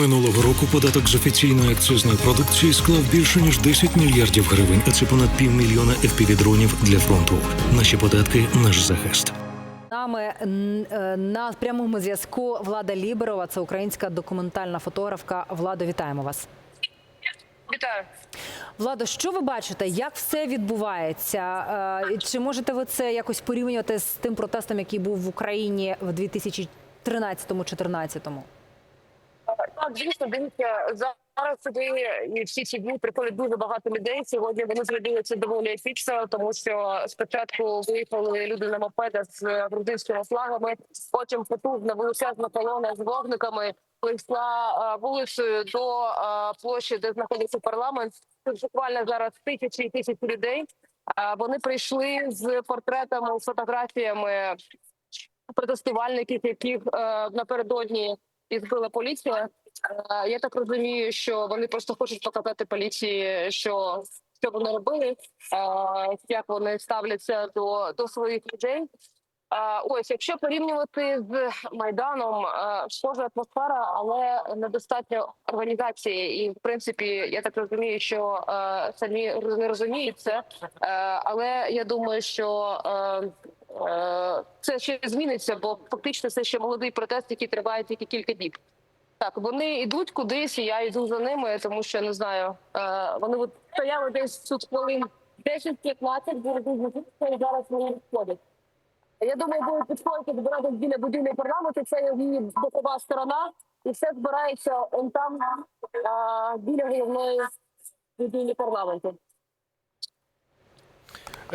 Минулого року податок з офіційної акцизної продукції склав більше ніж 10 мільярдів гривень, а це понад півмільйона FPV-дронів для фронту. Наші податки наш захист. Нами е, на прямому зв'язку Влада Ліберова, це українська документальна фотографка. Владо, вітаємо вас. Вітаю. Владо, що ви бачите? Як все відбувається? Е, Чи можете ви це якось порівнювати з тим протестом, який був в Україні в 2013-2014? Дійсно, дивіться, зараз сюди і всі ці дні приходить дуже багато людей. Сьогодні вони це доволі епічно, тому що спочатку виїхали люди на мопедах з грузинськими флагами, потім потужна величезна колона з вогниками прийшла е, вулицею до е, площі, де знаходиться парламент. Тут буквально зараз тисячі і тисячі людей. Е, Вони прийшли з портретами, фотографіями протестувальників, яких напередодні і збила поліція. Я так розумію, що вони просто хочуть показати поліції, що, що вони робили, як вони ставляться до, до своїх людей. Ось, якщо порівнювати з майданом, схожа атмосфера, але недостатньо організації. І в принципі, я так розумію, що самі не розуміють це. Але я думаю, що це ще зміниться, бо фактично це ще молодий протест, який триває тільки кілька діб. Так, вони йдуть кудись, і я йду за ними, тому що не знаю. е, Вони от стояли десь тут хвилин 10-15, були дуже і зараз вони відходять. Я думаю, будуть підходити збиратися біля будівлі парламенту. Це її бокова сторона, і все збирається он там а, біля головної будівлі парламенту.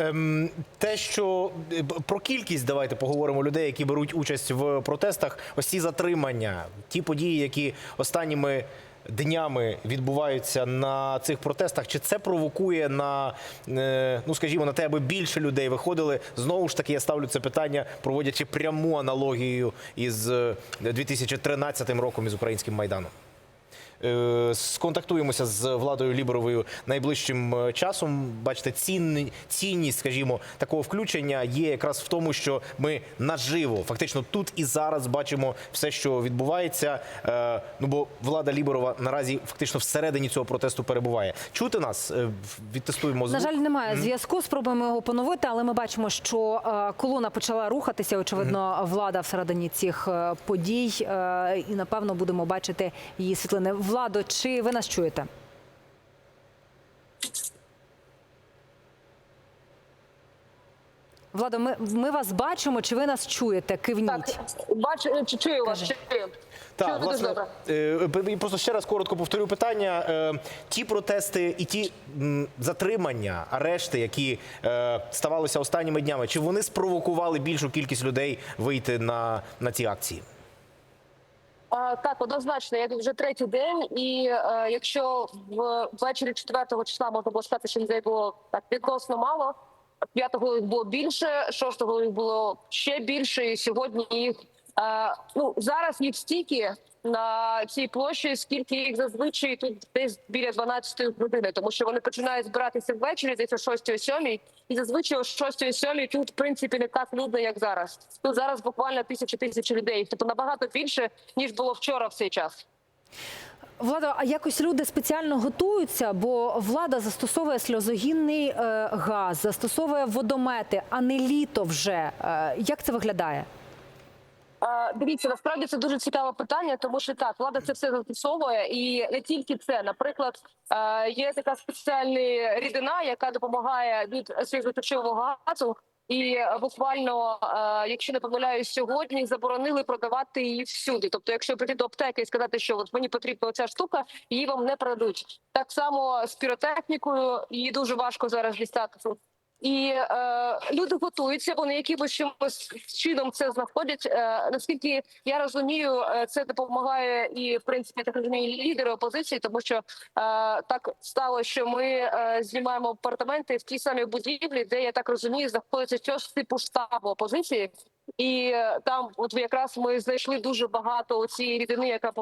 Ем, те, що е, про кількість давайте поговоримо людей, які беруть участь в протестах. Ось ці затримання, ті події, які останніми днями відбуваються на цих протестах. Чи це провокує на е, ну скажімо, на те, аби більше людей виходили? Знову ж таки, я ставлю це питання, проводячи пряму аналогію із е, 2013 роком із українським майданом. Е, Сконтактуємося з Владою Ліберовою найближчим е, часом. Бачите, цінні- цінність, скажімо, такого включення є якраз в тому, що ми наживо, фактично тут і зараз бачимо все, що відбувається. Е, Ну бо влада Ліберова наразі фактично всередині цього протесту перебуває. Чути нас відтестуємо На жаль, немає зв'язку. Спробуємо його поновити, але ми бачимо, що колона почала рухатися. Очевидно, влада всередині цих подій, і напевно будемо бачити її світлини. Владо, чи ви нас чуєте? Владо, ми, ми вас бачимо. Чи ви нас чуєте? Кивніть. Так, бачу, чи- чую вас, чую. Так, власне, е, і просто ще раз коротко повторю питання. Е, Ті протести і ті затримання, арешти, які е, ставалися останніми днями, чи вони спровокували більшу кількість людей вийти на, на ці акції? Так, однозначно, я вже третій день, і е, якщо ввечері 4 числа можна було сказати, що людей було так відносно мало. 5-го їх було більше, 6-го їх було ще більше. І сьогодні їх ну зараз їх стільки на цій площі, скільки їх зазвичай тут десь біля 12 години, тому що вони починають збиратися ввечері, десь о 6-7, і зазвичай о 6-7 тут в принципі не так людно, як зараз. Тут зараз буквально тисячі тисячі людей, тобто набагато більше ніж було вчора в цей час. Владо, а якось люди спеціально готуються, бо влада застосовує сльозогінний е, газ, застосовує водомети, а не літо вже. Е, як це виглядає? Дивіться, насправді це дуже цікаве питання, тому що так, влада це все застосовує, і не тільки це. Наприклад, є така спеціальна рідина, яка допомагає від сльозоточивого газу. І буквально, якщо не помиляюсь, сьогодні заборонили продавати її всюди. Тобто, якщо прийти до аптеки і сказати, що от мені потрібна оця штука, її вам не продадуть. Так само з піротехнікою її дуже важко зараз дістати. І е, люди готуються, вони якимось чимось чином це знаходять. Е, наскільки я розумію, е, це допомагає і в принципі так розумію, лідери опозиції, тому що е, так стало, що ми е, знімаємо апартаменти в тій самій будівлі, де я так розумію, знаходиться щось типу штабу опозиції, і е, там, от якраз ми знайшли дуже багато цієї рідини, яка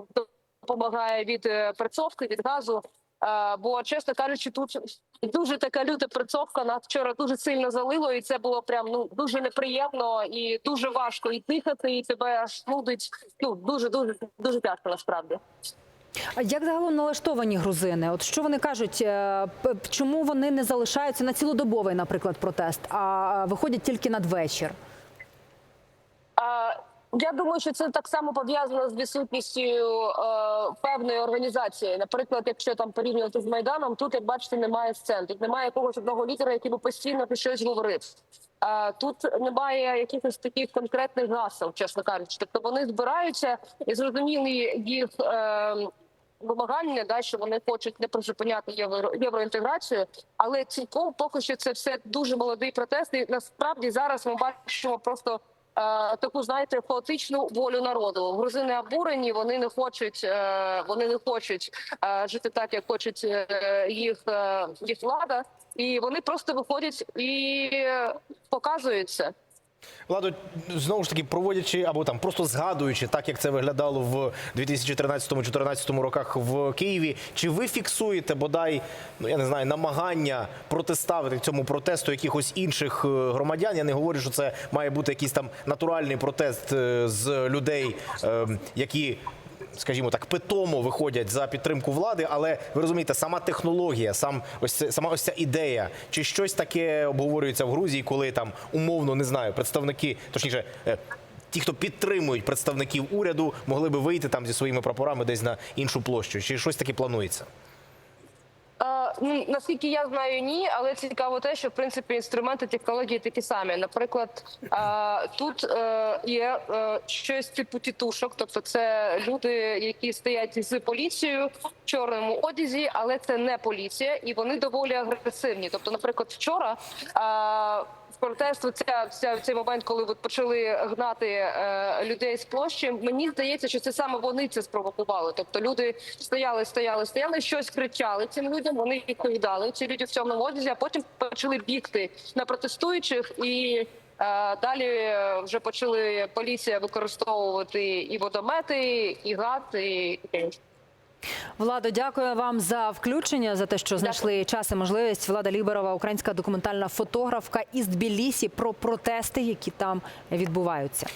допомагає від е, перцовки, від газу. Е, Бо, чесно кажучи, тут дуже така люта прицовка. Нас вчора дуже сильно залило, і це було прям ну дуже неприємно і дуже важко і дихати, і тебе аж нудить. Ну дуже дуже дуже тяжко насправді. А як загалом налаштовані грузини? От що вони кажуть, е, чому вони не залишаються на цілодобовий, наприклад, протест, а виходять тільки надвечір? Я думаю, що це так само пов'язано з відсутністю е, певної організації. Наприклад, якщо там порівнювати з майданом, тут як бачите, немає сцен, тут немає якогось одного лідера, який би постійно про щось говорив. А тут немає якихось таких конкретних гасел, чесно кажучи. Тобто вони збираються і зрозуміли їх. Е, Вимагання, да, що вони хочуть не призупиняти євро, євроінтеграцію, але цілком поки що це все дуже молодий протест. І насправді зараз ми бачимо просто е, таку, знаєте, хаотичну волю народу. Грузини обурені, вони не хочуть, е, вони не хочуть е, жити так, як хочуть е, їх, е, їх влада, і вони просто виходять і показують це. Владо, знову ж таки, проводячи або там просто згадуючи, так як це виглядало в 2013-2014 роках в Києві, чи ви фіксуєте бодай, ну я не знаю, намагання протиставити цьому протесту якихось інших е, громадян? Я не говорю, що це має бути якийсь там натуральний протест е, з людей, е, які. Скажімо так, питомо виходять за підтримку влади, але ви розумієте, сама технологія, сам ось сама ось ця ідея, чи щось таке обговорюється в Грузії, коли там умовно не знаю, представники, точніше, е, ті, хто підтримують представників уряду, могли би вийти там зі своїми прапорами десь на іншу площу, чи щось таке планується? Ну, наскільки я знаю, ні, але цікаво те, що в принципі інструменти технології такі самі. Наприклад, тут е, є е, щось типу тітушок, тобто це люди, які стоять з поліцією в чорному одязі, але це не поліція, і вони доволі агресивні. Тобто, наприклад, вчора. Е, в протест ця, ця цей момент, коли от почали гнати е, людей з площі. Мені здається, що це саме вони це спровокували. Тобто люди стояли, стояли, стояли, щось кричали цим людям. Вони відповідали ці люди в цьому одязі, а потім почали бігти на протестуючих і. е, Далі вже почали поліція використовувати і водомети, і газ, і. Владо, дякую вам за включення, за те, що знайшли час і можливість. Влада Ліберова, українська документальна фотографка із Тбілісі про протести, які там відбуваються.